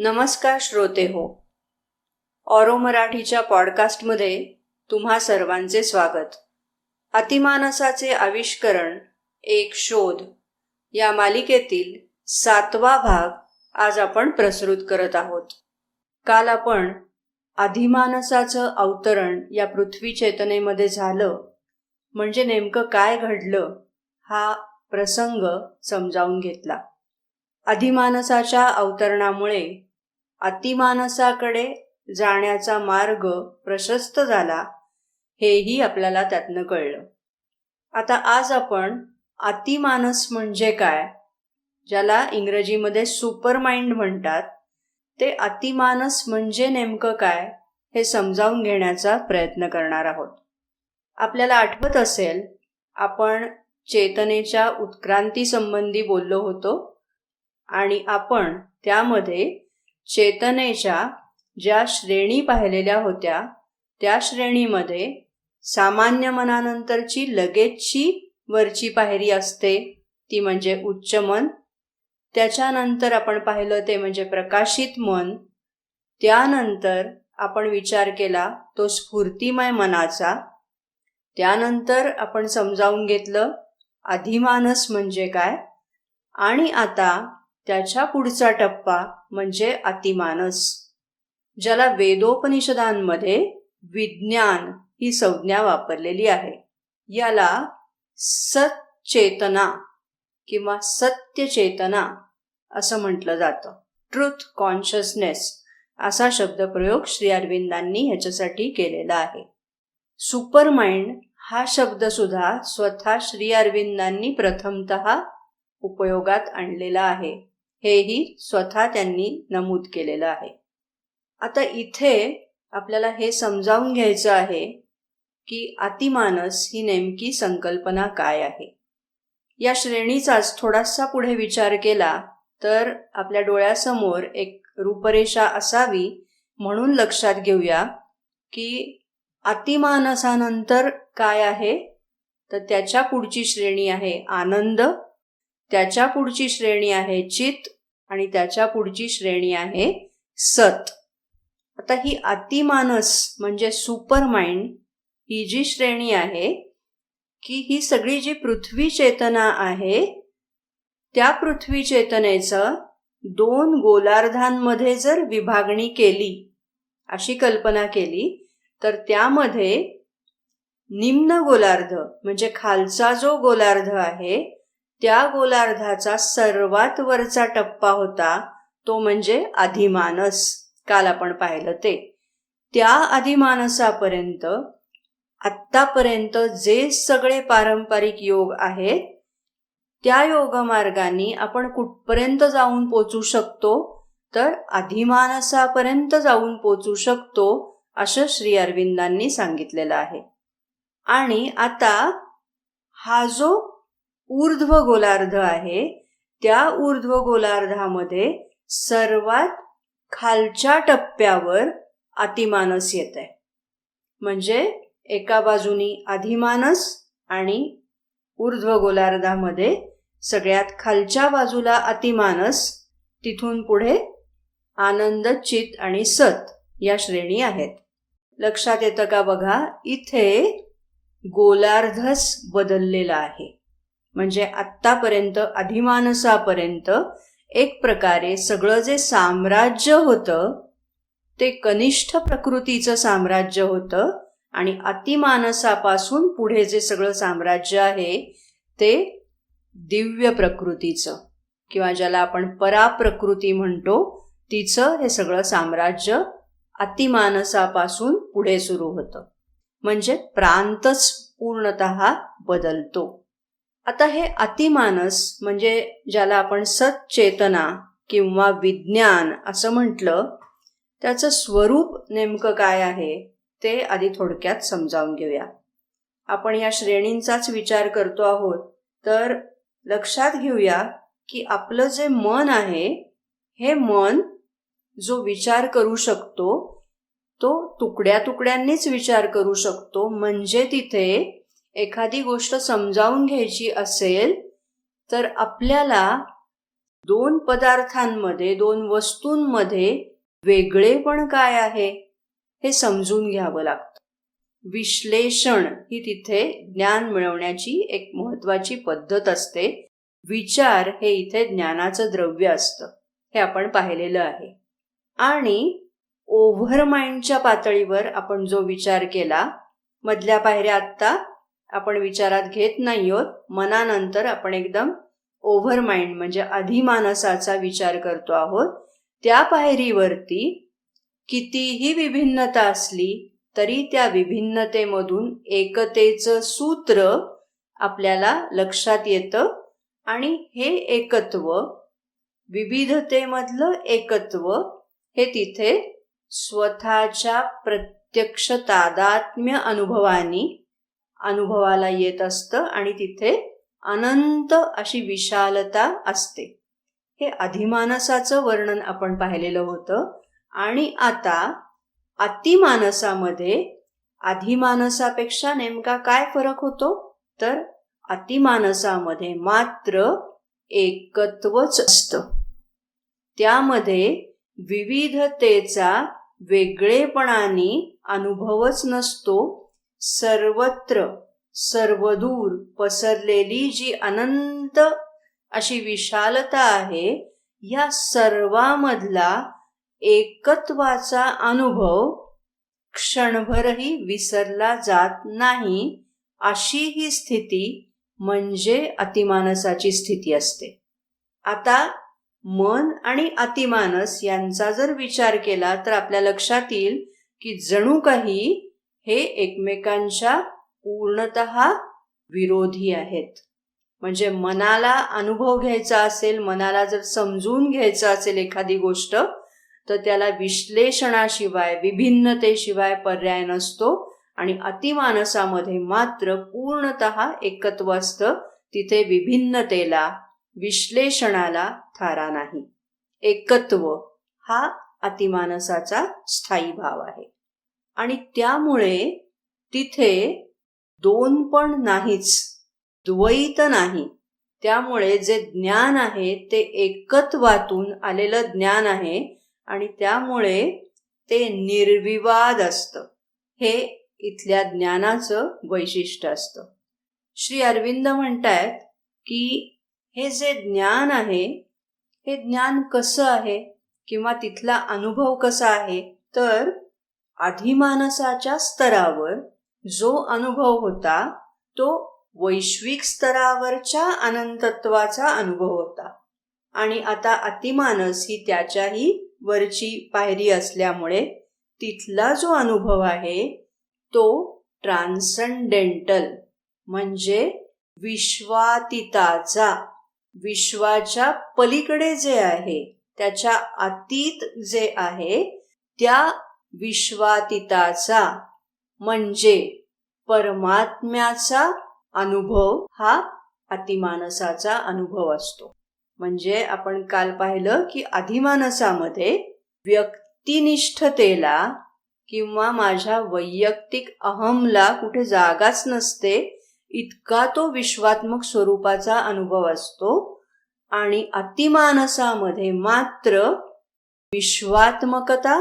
नमस्कार श्रोते हो. ऑरो मराठीच्या पॉडकास्टमध्ये तुम्हा सर्वांचे स्वागत. अतिमानसाचे आविष्करण एक शोध. या मालिकेतील सातवा भाग आज आपण प्रसृत करत आहोत. काल आपण अधिमानसाचं अवतरण या पृथ्वी चेतनेमध्ये झालं. म्हणजे नेमकं काय घडलं हा प्रसंग समजावून घेतला. अधिमानसाच्या अवतरणामुळे अतिमानसाकडे जाण्याचा मार्ग प्रशस्त झाला हेही आपल्याला त्यातनं कळलं. आता आज आपण अतिमानस म्हणजे काय ज्याला इंग्रजीमध्ये सुपर माइंड म्हणतात ते अतिमानस म्हणजे नेमकं काय हे समजावून घेण्याचा प्रयत्न करणार आहोत. आपल्याला आठवत असेल आपण चेतनेच्या उत्क्रांतीसंबंधी बोललो होतो आणि आपण त्यामध्ये चेतनेच्या ज्या श्रेणी पाहिलेल्या होत्या त्या श्रेणीमध्ये सामान्य मनानंतरची लगेचची वरची पायरी असते ती म्हणजे उच्च मन. त्याच्यानंतर आपण पाहिलं ते म्हणजे प्रकाशित मन. त्यानंतर आपण विचार केला तो स्फूर्तिमय मनाचा. त्यानंतर आपण समजावून घेतलं अधिमानस म्हणजे काय? आणि आता त्याच्या पुढचा टप्पा म्हणजे अतिमानस ज्याला वेदोपनिषदांमध्ये विज्ञान ही संज्ञा वापरलेली आहे. याला सच्चेतना किंवा सत्यचेतना असं म्हटलं जातं. ट्रुथ कॉन्शियसनेस असा शब्दप्रयोग श्री अरविंदांनी ह्याच्यासाठी केलेला आहे. सुपर माइंड हा शब्द सुद्धा स्वतः श्री अरविंदांनी प्रथमत उपयोगात आणलेला आहे. हेही स्वतः त्यांनी नमूद केलेलं आहे. आता इथे आपल्याला हे समजावून घ्यायचं आहे की अतिमानस ही नेमकी संकल्पना काय आहे. या श्रेणीचाच थोडासा पुढे विचार केला तर आपल्या डोळ्यासमोर एक रूपरेषा असावी म्हणून लक्षात घेऊया की अतिमानसानंतर काय आहे? तर त्याच्या पुढची श्रेणी आहे आनंद त्याच्या पुढची श्रेणी आहे चित आणि त्याच्या पुढची श्रेणी आहे सत. आता ही अतिमानस म्हणजे सुपर माइंड ही जी श्रेणी आहे की ही सगळी जी पृथ्वी चेतना आहे त्या पृथ्वी चेतनेचं दोन गोलार्धांमध्ये जर विभागणी केली अशी कल्पना केली तर त्यामध्ये निम्न गोलार्ध म्हणजे खालचा जो गोलार्ध आहे त्या गोलार्धाचा सर्वात वरचा टप्पा होता तो म्हणजे अधिमानस. काल आपण पाहिलं ते. त्या अधिमानसापर्यंत आत्तापर्यंत जे सगळे पारंपरिक योग आहेत त्या योगमार्गाने आपण कुठपर्यंत जाऊन पोचू शकतो? तर अधिमानसापर्यंत जाऊन पोचू शकतो असं श्री अरविंदांनी सांगितलेलं आहे. आणि आता हा जो ऊर्ध्व गोलार्ध आहे. त्या ऊर्ध्व गोलार्धामध्ये सर्वात खालच्या टप्प्यावर अतिमानस येत आहे म्हणजे एका बाजूनी अधिमानस आणि ऊर्ध्व गोलार्धामध्ये सगळ्यात खालच्या बाजूला अतिमानस तिथून पुढे आनंद चित आणि सत या श्रेणी आहेत. लक्षात येतं का बघा इथे गोलार्धस बदललेला आहे. म्हणजे आत्तापर्यंत अधिमानसापर्यंत एक प्रकारे सगळं जे साम्राज्य होतं ते कनिष्ठ प्रकृतीचं साम्राज्य होतं आणि अतिमानसापासून पुढे जे सगळं साम्राज्य आहे ते दिव्य प्रकृतीचं किंवा ज्याला आपण पराप्रकृती म्हणतो तिचं हे सगळं साम्राज्य अतिमानसापासून पुढे सुरू होतं. म्हणजे प्रांतच पूर्णत बदलतो. आता हे अतिमानस म्हणजे ज्याला आपण सच्चेतना किंवा विज्ञान असं म्हटलं त्याचं स्वरूप नेमकं काय आहे ते आधी थोडक्यात समजावून घेऊया. आपण या श्रेणींचाच विचार करतो आहोत तर लक्षात घेऊया की आपलं जे मन आहे हे मन जो विचार करू शकतो तो तुकड्या तुकड्यांनीच विचार करू शकतो म्हणजे तिथे एखादी गोष्ट समजावून घ्यायची असेल तर आपल्याला दोन पदार्थांमध्ये दोन वस्तूंमध्ये वेगळेपण काय आहे हे समजून घ्यावं लागतं. विश्लेषण ही तिथे ज्ञान मिळवण्याची एक महत्वाची पद्धत असते. विचार हे इथे ज्ञानाचं द्रव्य असतं हे आपण पाहिलेलं आहे. आणि ओव्हर माइंडच्या पातळीवर आपण जो विचार केला मधल्या पायऱ्या आत्ता आपण विचारात घेत नाही आहोत. मनानंतर आपण एकदम ओव्हर माइंड म्हणजे अधिमानसाचा विचार करतो आहोत. त्या पायरीवरती कितीही विभिन्नता असली तरी त्या विभिन्नतेमधून एकतेचं सूत्र आपल्याला लक्षात येतं. आणि हे एकत्व विविधतेमधलं एकत्व हे तिथे स्वतःच्या प्रत्यक्ष तादात्म्य अनुभवानी अनुभवाला येत असतं आणि तिथे अनंत अशी विशालता असते. हे अधिमानसाचं वर्णन आपण पाहिलेलं होतं. आणि आता अतिमानसामध्ये अधिमानसापेक्षा नेमका काय फरक होतो? तर अतिमानसामध्ये मात्र एकत्वच असतं. त्यामध्ये विविधतेचा वेगळेपणाने अनुभवच नसतो. सर्वत्र सर्वदूर पसरलेली जी अनंत अशी विशालता आहे या सर्वामधला एकत्वाचा अनुभव क्षणभरही विसरला जात नाही अशी ही स्थिती म्हणजे अतिमानसाची स्थिती असते. आता मन आणि अतिमानस यांचा जर विचार केला तर आपल्या लक्षात येईल की जणू काही हे एकमेकांच्या पूर्णत विरोधी आहेत. म्हणजे मनाला अनुभव घ्यायचा असेल मनाला जर समजून घ्यायचं असेल एखादी गोष्ट तर त्याला विश्लेषणाशिवाय विभिन्नतेशिवाय पर्याय नसतो आणि अतिमानसामध्ये मात्र पूर्णत एकत्व असतं. तिथे विभिन्नतेला विश्लेषणाला थारा नाही. एकत्व हा अतिमानसाचा स्थायी भाव आहे. आणि त्यामुळे तिथे दोन पण नाहीच द्वैत नाही. त्यामुळे जे ज्ञान आहे ते एकत्वातून आलेलं ज्ञान आहे आणि त्यामुळे ते निर्विवाद असतं. हे इथल्या ज्ञानाचं वैशिष्ट्य असतं. श्री अरविंद म्हणतायत की हे जे ज्ञान आहे हे ज्ञान कसं आहे किंवा तिथला अनुभव कसा आहे तर अधिमानसाच्या स्तरावर जो अनुभव होता तो वैश्विक स्तरावरच्या अनंतत्वाचा अनुभव होता. आणि आता अतिमानस ही त्याच्याही वरची पायरी असल्यामुळे तिथला जो अनुभव आहे तो ट्रान्संडेंटल म्हणजे विश्वातीताचा विश्वाच्या पलीकडे जे आहे त्याच्या अतीत जे आहे त्या विश्वातीताचा म्हणजे परमात्म्याचा अनुभव हा अतिमानसाचा अनुभव असतो. म्हणजे आपण काल पाहिलं की अधिमानसामध्ये व्यक्तिनिष्ठतेला किंवा माझ्या वैयक्तिक अहमला कुठे जागाच नसते इतका तो विश्वात्मक स्वरूपाचा अनुभव असतो आणि अतिमानसामध्ये मात्र विश्वात्मकता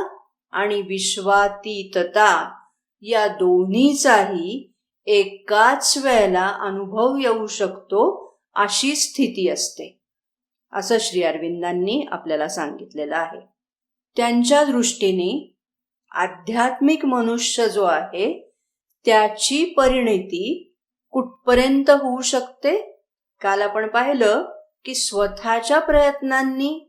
आणि विश्वातीतता या दोन्हीचाही एकाच वेळेला अनुभव येऊ शकतो अशी स्थिती असते. असं श्री अरविंदांनी आपल्याला सांगितलेलं आहे. त्यांच्या दृष्टीने आध्यात्मिक मनुष्य जो आहे त्याची परिणिती कुठपर्यंत होऊ शकते? काल आपण पाहिलं की स्वतःच्या प्रयत्नांनी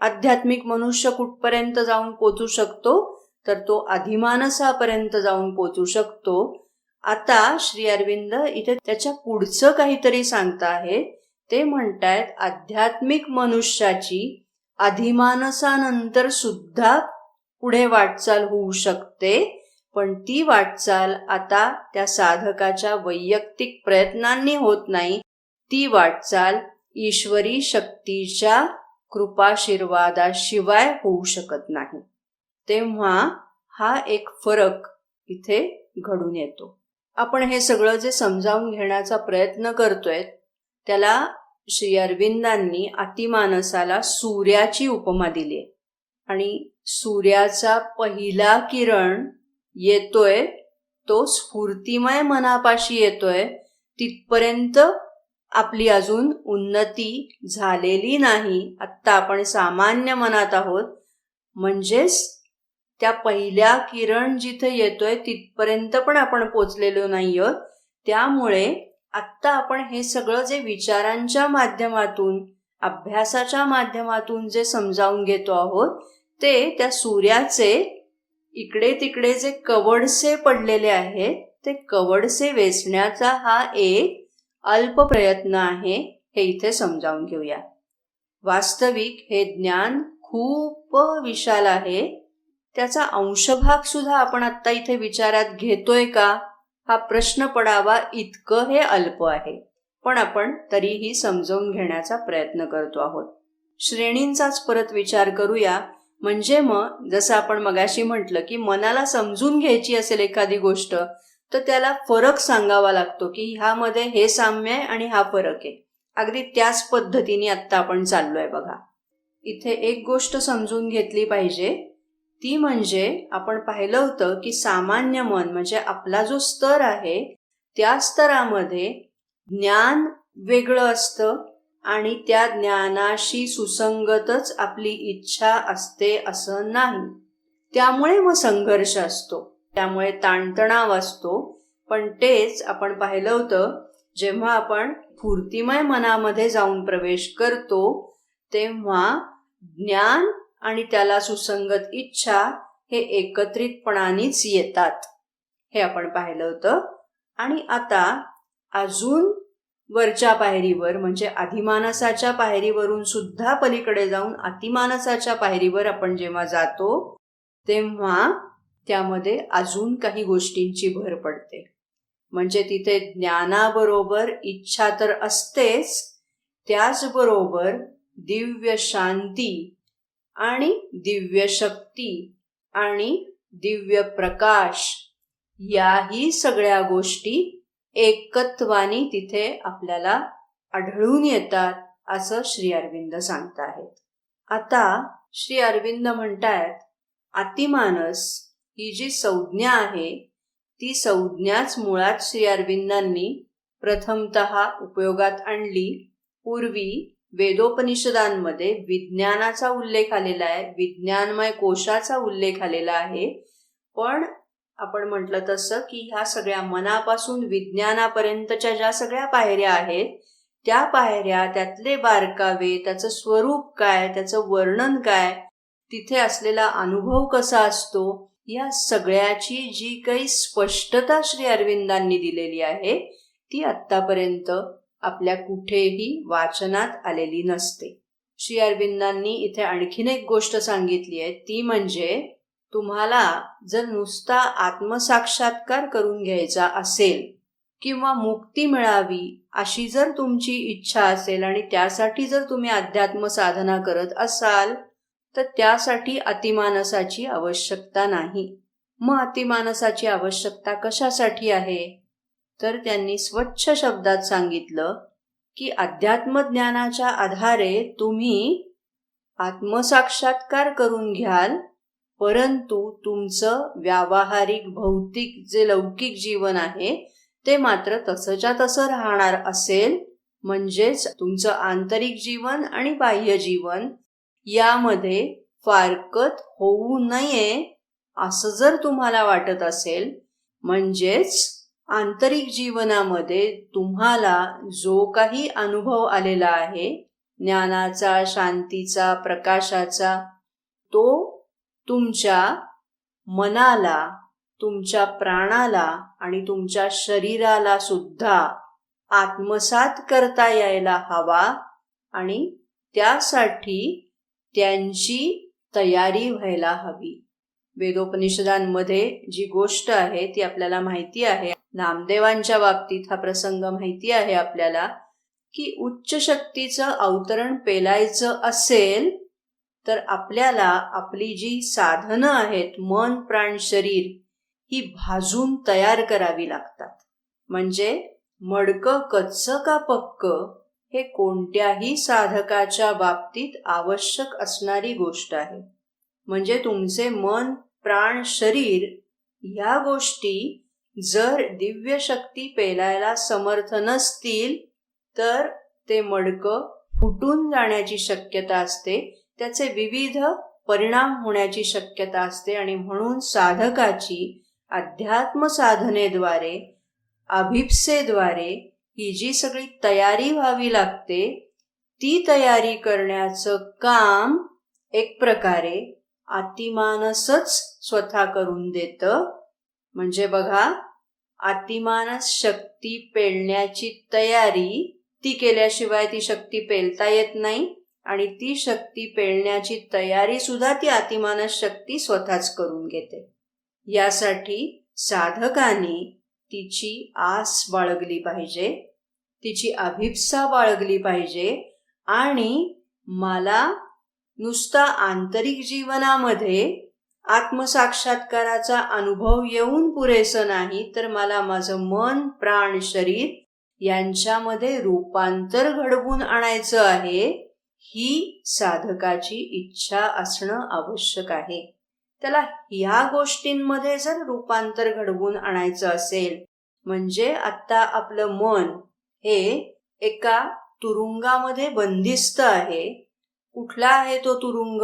आध्यात्मिक मनुष्य कुठपर्यंत जाऊन पोचू शकतो? तर तो अधिमानसापर्यंत जाऊन पोचू शकतो. आता श्री अरविंद इथे त्याच्या पुढचं काहीतरी सांगता आहे ते म्हणतायत आध्यात्मिक मनुष्याची अधिमानसानंतर सुद्धा पुढे वाटचाल होऊ शकते. पण ती वाटचाल आता त्या साधकाच्या वैयक्तिक प्रयत्नांनी होत नाही. ती वाटचाल ईश्वरी शक्तीच्या कृपाशीर्वादाशिवाय होऊ शकत नाही. तेव्हा हा एक फरक इथे घडून येतो. आपण हे सगळं जे समजावून घेण्याचा प्रयत्न करतोय त्याला श्री अरविंदांनी अतिमानसाला सूर्याची उपमा दिली आणि सूर्याचा पहिला किरण येतोय तो स्फूर्तिमय मनापाशी येतोय तिथपर्यंत आपली अजून उन्नती झालेली नाही. आत्ता आपण सामान्य मनात आहोत. म्हणजेच त्या पहिल्या किरण जिथे येतोय तिथपर्यंत पण आपण पोचलेलो नाही आहोत त्यामुळे आत्ता आपण हे सगळं जे विचारांच्या माध्यमातून अभ्यासाच्या माध्यमातून जे समजावून घेतो आहोत ते त्या सूर्याचे इकडे तिकडे जे कवडसे पडलेले आहेत ते कवडसे वेचण्याचा हा एक अल्प प्रयत्न आहे हे इथे समजावून घेऊया. वास्तविक हे ज्ञान खूप विशाल आहे. त्याचा अंशभाग सुद्धा आपण आत्ता इथे विचारात घेतोय का? हा प्रश्न पडावा इतकं हे अल्प आहे. पण आपण तरीही समजावून घेण्याचा प्रयत्न करतो आहोत. श्रेणींचाच परत विचार करूया. म्हणजे मग जसं आपण मगाशी म्हटलं की मनाला समजून घ्यायची असेल एखादी गोष्ट तर त्याला फरक सांगावा लागतो की ह्यामध्ये हे साम्य आहे आणि हा फरक आहे. अगदी त्याच पद्धतीने आत्ता आपण चाललोय बघा. इथे एक गोष्ट समजून घेतली पाहिजे. ती म्हणजे आपण पाहिलं होतं की सामान्य मन म्हणजे आपला जो स्तर आहे त्या स्तरामध्ये ज्ञान वेगळं असतं आणि त्या ज्ञानाशी सुसंगतच आपली इच्छा असते असं नाही. त्यामुळे मग संघर्ष असतो. त्यामुळे ताणतणाव असतो. पण तेच आपण पाहिलं होतं जेव्हा आपण स्फूर्तिमय मनामध्ये जाऊन प्रवेश करतो तेव्हा ज्ञान आणि त्याला सुसंगत इच्छा हे एकत्रितपणानेच येतात. हे आपण पाहिलं होतं. आणि आता अजून वरच्या पायरीवर म्हणजे अधिमानसाच्या पायरीवरून सुद्धा पलीकडे जाऊन अतिमानसाच्या पायरीवर आपण जेव्हा जातो तेव्हा त्यामध्ये अजून काही गोष्टींची भर पडते. म्हणजे तिथे ज्ञानाबरोबर इच्छा तर असतेच त्याचबरोबर दिव्य शांती आणि दिव्य शक्ती आणि दिव्य प्रकाश याही सगळ्या गोष्टी एकत्वाने तिथे आपल्याला आढळून येतात असं श्री अरविंद सांगताहेत. आता श्री अरविंद म्हणतायत अतिमानस ही जी संज्ञा आहे ती संज्ञाच मुळात श्री अरविंदांनी प्रथमत उपयोगात आणली. पूर्वी वेदोपनिषदांमध्ये विज्ञानाचा उल्लेख आलेला आहे विज्ञानमय कोशाचा उल्लेख आलेला आहे. पण आपण म्हटलं तसं की ह्या सगळ्या मनापासून विज्ञानापर्यंतच्या ज्या सगळ्या पायऱ्या आहेत त्या पायऱ्या त्यातले बारकावे त्याचं स्वरूप काय त्याचं वर्णन काय तिथे असलेला अनुभव कसा असतो या सगळ्याची जी काही स्पष्टता श्री अरविंदांनी दिलेली आहे ती आत्तापर्यंत आपल्या कुठेही वाचनात आलेली नसते. श्री अरविंदांनी इथे आणखीन एक गोष्ट सांगितली आहे ती म्हणजे तुम्हाला जर नुसता आत्मसाक्षात्कार करून घ्यायचा असेल किंवा मुक्ती मिळावी अशी जर तुमची इच्छा असेल आणि त्यासाठी जर तुम्ही अध्यात्म साधना करत असाल तर त्यासाठी अतिमानसाची आवश्यकता नाही. मग अतिमानसाची आवश्यकता कशासाठी आहे? तर त्यांनी स्वच्छ शब्दात सांगितलं की अध्यात्म ज्ञानाच्या आधारे तुम्ही आत्मसाक्षात्कार करून घ्याल परंतु तुमचं व्यावहारिक भौतिक जे लौकिक जीवन आहे ते मात्र तसंच्या तसं राहणार असेल म्हणजेच तुमचं आंतरिक जीवन आणि बाह्य जीवन यामध्ये फारकत होऊ नये असं जर तुम्हाला वाटत असेल म्हणजेच आंतरिक जीवनामध्ये तुम्हाला जो काही अनुभव आलेला आहे ज्ञानाचा शांतीचा प्रकाशाचा तो तुमच्या मनाला तुमच्या प्राणाला आणि तुमच्या शरीराला सुद्धा आत्मसात करता यायला हवा आणि त्यासाठी त्यांची तयारी व्हायला हवी. वेदोपनिषदांमध्ये जी गोष्ट आहे ती आपल्याला माहिती आहे. नामदेवांच्या बाबतीत हा प्रसंग माहिती आहे आपल्याला की उच्च शक्तीचं अवतरण पेलायचं असेल तर आपल्याला आपली जी साधनं आहेत मन प्राण शरीर ही भाजून तयार करावी लागतात. म्हणजे मडकं कच्चं का पक्क हे कोणत्याही साधकाच्या बाबतीत आवश्यक असणारी गोष्ट आहे. म्हणजे तुमचे मन प्राण शरीर या गोष्टी जर दिव्य शक्ती पेलायला समर्थ नसतील तर ते मडकं फुटून जाण्याची शक्यता असते त्याचे विविध परिणाम होण्याची शक्यता असते आणि म्हणून साधकाची अध्यात्म साधनेद्वारे अभिप्सेद्वारे ही जी सगळी तयारी व्हावी लागते ती तयारी करण्याचं काम एक प्रकारे अतिमानसच स्वतः करून देत. म्हणजे बघा अतिमानस शक्ती पेलण्याची तयारी ती केल्याशिवाय ती शक्ती पेलता येत नाही आणि ती शक्ती पेलण्याची तयारी सुद्धा ती अतिमानस शक्ती स्वतःच करून घेते. यासाठी साधकाने तिची आस बाळगली पाहिजे तिची अभिप्सा बाळगली पाहिजे आणि मला नुसता आंतरिक जीवनामध्ये आत्मसाक्षात्काराचा अनुभव येऊन पुरेसं नाही तर मला माझं मन प्राण शरीर यांच्यामध्ये रूपांतर घडवून आणायचं आहे ही साधकाची इच्छा असणं आवश्यक आहे. त्याला ह्या गोष्टींमध्ये जर रूपांतर घडवून आणायचं असेल म्हणजे आता आपलं मन हे एका तुरुंगामध्ये बंदिस्त आहे. कुठला आहे तो तुरुंग?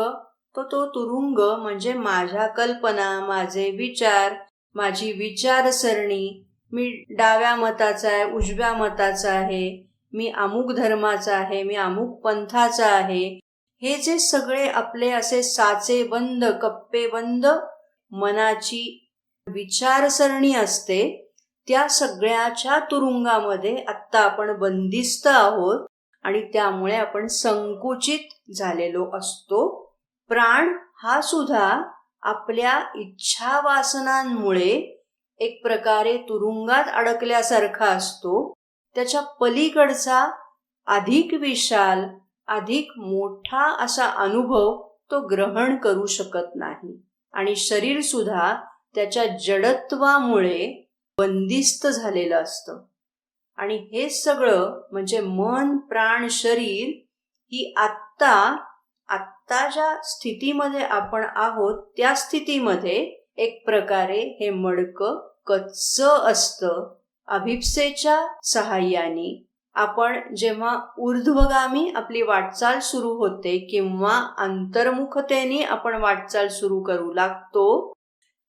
तो तो तुरुंग म्हणजे माझ्या कल्पना माझे विचार माझी विचारसरणी. मी डाव्या मताचा आहे उजव्या मताचा आहे. मी अमुक धर्माचा आहे मी अमुक पंथाचा आहे. हे जे सगळे आपले असे साचे बंद कप्पे बंद मनाची विचारसरणी असते त्या सगळ्याच्या तुरुंगामध्ये आत्ता आपण बंदिस्त आहोत आणि त्यामुळे आपण संकुचित झालेलो असतो. प्राण हा सुद्धा आपल्या इच्छा वासनांमुळे एक प्रकारे तुरुंगात अडकल्यासारखा असतो. त्याच्या पलीकडचा अधिक विशाल अधिक मोठा असा अनुभव तो ग्रहण करू शकत नाही. आणि शरीर सुद्धा त्याच्या जडत्वामुळे बंदिस्त झालेलं असतं. आणि हे सगळं म्हणजे मन प्राण शरीर ही आत्ता आत्ता ज्या स्थितीमध्ये आपण आहोत त्या स्थितीमध्ये एक प्रकारे हे मडकं कच्च असतं अभिप्सेच्या सहाय्याने. आपण जेव्हा ऊर्ध्वगामी आपली वाटचाल सुरू होते किंवा अंतर्मुखतेने आपण वाटचाल सुरू करू लागतो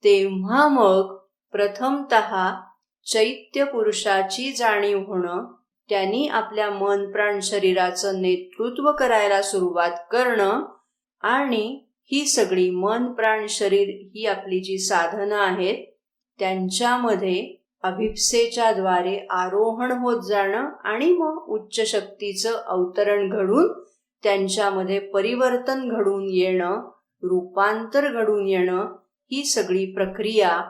तेव्हा मग प्रथमत चैत्य पुरुषाची जाणीव होणं त्यांनी आपल्या मन प्राण शरीराचं नेतृत्व करायला सुरुवात करणं आणि ही सगळी मन प्राण शरीर ही आपली जी साधनं आहेत त्यांच्यामध्ये अभिप्सेच्या द्वारे आरोहण होत जाणं आणि मग उच्च शक्तीचं अवतरण घडून त्यांच्यामध्ये परिवर्तन घडून येणं रूपांतर घडून येणं ही सगळी प्रक्रिया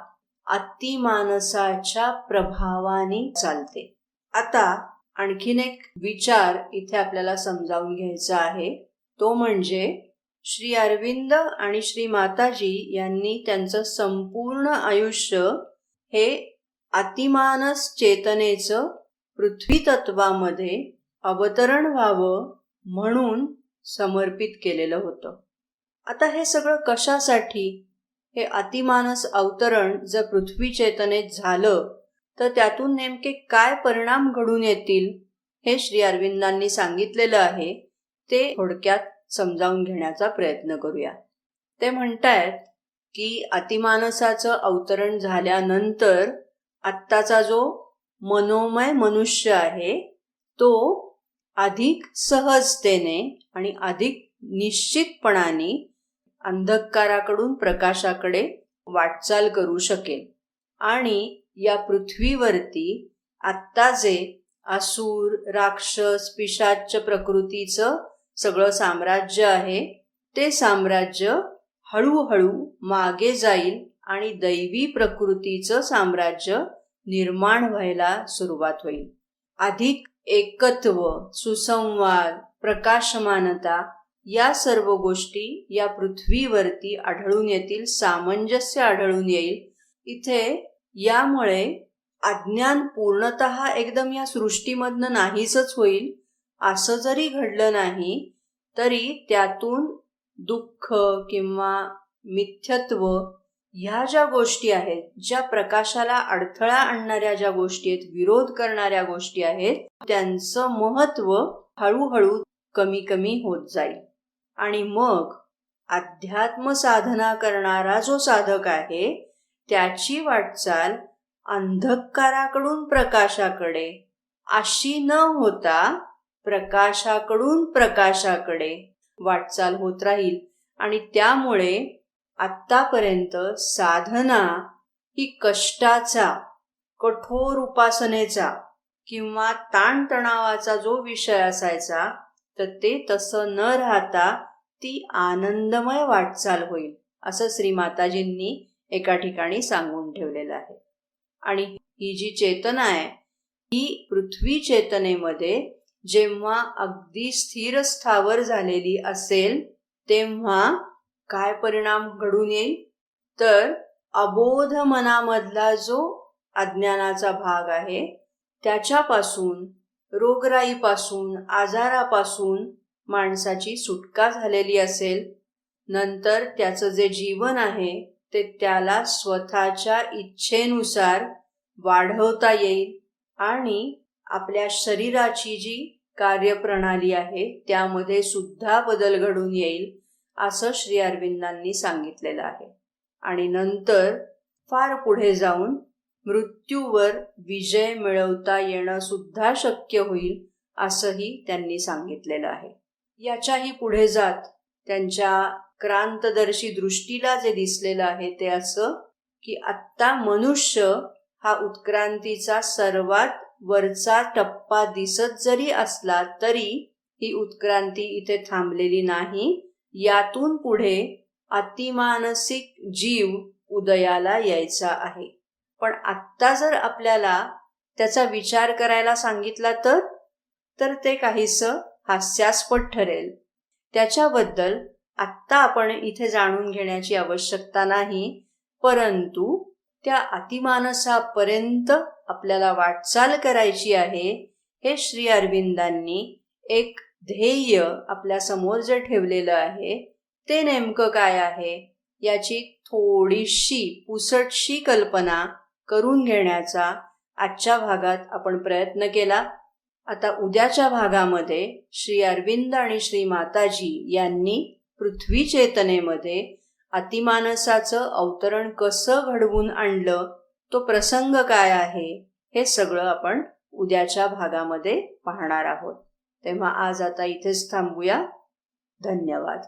अतिमानसाच्या प्रभावाने चालते. आता आणखीन एक विचार इथे आपल्याला समजावून घ्यायचा आहे. तो म्हणजे श्री अरविंद आणि श्री माताजी यांनी त्यांचं संपूर्ण आयुष्य हे अतिमानस चेतनेचं पृथ्वी तत्वामध्ये अवतरण व्हावं म्हणून समर्पित केलेलं होतं. आता हे सगळं कशासाठी? हे अतिमानस अवतरण जर पृथ्वी चेतनेत झालं तर त्यातून नेमके काय परिणाम घडून येतील हे श्री अरविंदांनी सांगितलेलं आहे ते थोडक्यात समजावून घेण्याचा प्रयत्न करूया. ते म्हणतायत की अतिमानसाचं अवतरण झाल्यानंतर आत्ताचा जो मनोमय मनुष्य आहे तो अधिक सहजतेने आणि अधिक निश्चितपणाने अंधकाराकडून प्रकाशाकडे वाटचाल करू शकेल. आणि या पृथ्वीवरती आत्ता जे असुर राक्षस पिशाच्य प्रकृतीचं सगळं साम्राज्य आहे ते साम्राज्य हळूहळू मागे जाईल आणि दैवी प्रकृतीचं साम्राज्य निर्माण व्हायला सुरुवात होईल. अधिक एकत्व सुसंवाद प्रकाशमानता या सर्व गोष्टी या पृथ्वीवरती आढळून येतील सामंजस्य आढळून येईल. इथे यामुळे अज्ञान पूर्णत एकदम या सृष्टीमधनं नाहीच होईल. असं जरी घडलं नाही तरी त्यातून दुःख किंवा मिथ्यत्व ह्या ज्या गोष्टी आहेत ज्या प्रकाशाला अडथळा आणणाऱ्या ज्या गोष्टी आहेत विरोध करणाऱ्या गोष्टी आहेत त्यांचं महत्त्व हळूहळू कमी कमी होत जाईल. आणि मग अध्यात्म साधना करणारा जो साधक आहे त्याची वाटचाल अंधकाराकडून प्रकाशाकडे अशी न होता प्रकाशाकडून प्रकाशाकडे वाटचाल होत राहील. आणि त्यामुळे आत्तापर्यंत साधना ही कष्टाचा कठोर उपासनेचा किंवा ताणतणावाचा जो विषय असायचा तर ते तसं न राहता ती आनंदमय वाटचाल होईल असं श्री माताजींनी एका ठिकाणी सांगून ठेवलेलं आहे. आणि ही जी चेतना आहे ही पृथ्वी चेतनेमध्ये जेव्हा अगदी स्थिर स्थावर झालेली असेल तेव्हा काय परिणाम घडून येईल? तर अबोध मनामधला जो अज्ञानाचा भाग आहे त्याच्यापासून रोगराईपासून आजारापासून माणसाची सुटका झालेली असेल नंतर त्याचं जे जीवन आहे ते त्याला स्वतःच्या इच्छेनुसार वाढवता येईल आणि आपल्या शरीराची जी कार्यप्रणाली आहे त्यामध्ये सुद्धा बदल घडून येईल. असं श्री अरविंदांनी सांगितलेलं आहे. आणि नंतर फार पुढे जाऊन मृत्यूवर विजय मिळवता येणं सुद्धा शक्य होईल असंही त्यांनी सांगितलेलं आहे. याच्याही पुढे जात त्यांच्या क्रांतदर्शी दृष्टीला जे दिसलेलं आहे ते असं की आत्ता मनुष्य हा उत्क्रांतीचा सर्वात वरचा टप्पा दिसत जरी असला तरी ही उत्क्रांती इथे थांबलेली नाही. यातून पुढे अतिमानसिक जीव उदयाला यायचा आहे. पण आत्ता जर आपल्याला त्याचा विचार करायला सांगितला तर तर ते काहीसं हास्यास्पद ठरेल. त्याच्याबद्दल आत्ता आपण इथे जाणून घेण्याची आवश्यकता नाही परंतु त्या अतिमानसापर्यंत आपल्याला वाटचाल करायची आहे हे श्री अरविंदांनी एक ध्येय आपल्यासमोर जे ठेवलेलं आहे ते नेमकं काय आहे? याची थोडीशी पुसटशी कल्पना करून घेण्याचा आजच्या भागात आपण प्रयत्न केला. आता उद्याच्या भागामध्ये श्री अरविंद आणि श्री माताजी यांनी पृथ्वी चेतनेमध्ये अतिमानसाचं अवतरण कसं घडवून आणलं तो प्रसंग काय आहे हे सगळं आपण उद्याच्या भागामध्ये पाहणार आहोत. तेव्हा आज आता इथेच थांबूया. धन्यवाद.